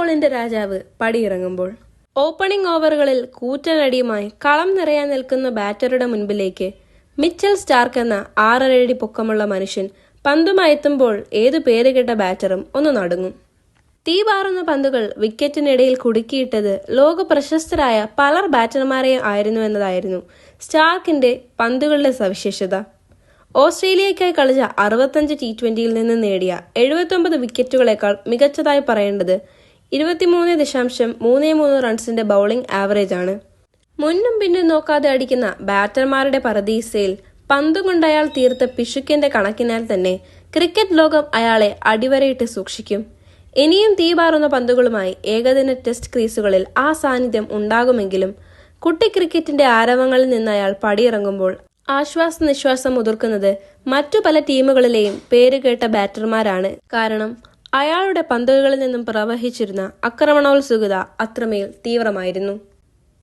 ബോളിന്റെ രാജാവ് പടിയിറങ്ങുമ്പോൾ ഓപ്പണിംഗ് ഓവറുകളിൽ കൂറ്റനടിയുമായി കളം നിറയാൻ നിൽക്കുന്ന ബാറ്ററുടെ മുൻപിലേക്ക് മിച്ചൽ സ്റ്റാർക്ക് എന്ന ആറരടി പൊക്കമുള്ള മനുഷ്യൻ പന്തുമയത്തുമ്പോൾ ഏതു പേരുകെട്ട ബാറ്ററും ഒന്ന് നടുങ്ങും. തീ പാറുന്ന പന്തുകൾ വിക്കറ്റിനിടയിൽ കുടുക്കിയിട്ടത് ലോക പ്രശസ്തരായ പലർ ബാറ്റർമാരെയും ആയിരുന്നു എന്നതായിരുന്നു സ്റ്റാർക്കിന്റെ പന്തുകളുടെ സവിശേഷത. ഓസ്ട്രേലിയയ്ക്കായി കളിച്ച അറുപത്തഞ്ച് ടി ട്വന്റിയിൽ നിന്ന് നേടിയ എഴുപത്തൊമ്പത് വിക്കറ്റുകളേക്കാൾ മികച്ചതായി പറയേണ്ടത് ഇരുപത്തിമൂന്ന് ദശാംശം മൂന്ന് മൂന്ന് റൺസിന്റെ ബൗളിംഗ് ആവറേജ് ആണ് മുന്നും പിന്നും നോക്കാതെ അടിക്കുന്ന ബാറ്റർമാരുടെ പറദീസയിൽ പന്തുകൊണ്ട് അയാൾ തീർത്ത പിശുക്കിന്റെ കണക്കിനാൽ തന്നെ ക്രിക്കറ്റ് ലോകം അയാളെ അടിവരയിട്ട് സൂക്ഷിക്കും. ഇനിയും തീപാറുന്ന പന്തുകളുമായി ഏകദിന ടെസ്റ്റ് ക്രീസുകളിൽ ആ സാന്നിധ്യം ഉണ്ടാകുമെങ്കിലും കുട്ടി ക്രിക്കറ്റിന്റെ ആരവങ്ങളിൽ നിന്ന് അയാൾ പടിയിറങ്ങുമ്പോൾ ആശ്വാസ നിശ്വാസം മുതിർക്കുന്നത് മറ്റു പല ടീമുകളിലെയും പേരുകേട്ട ബാറ്റർമാരാണ്. കാരണം അയാളുടെ പന്തുകളിൽ നിന്നും പ്രവഹിച്ചിരുന്ന ആക്രമണോത്സുകത അത്രമേൽ തീവ്രമായിരുന്നു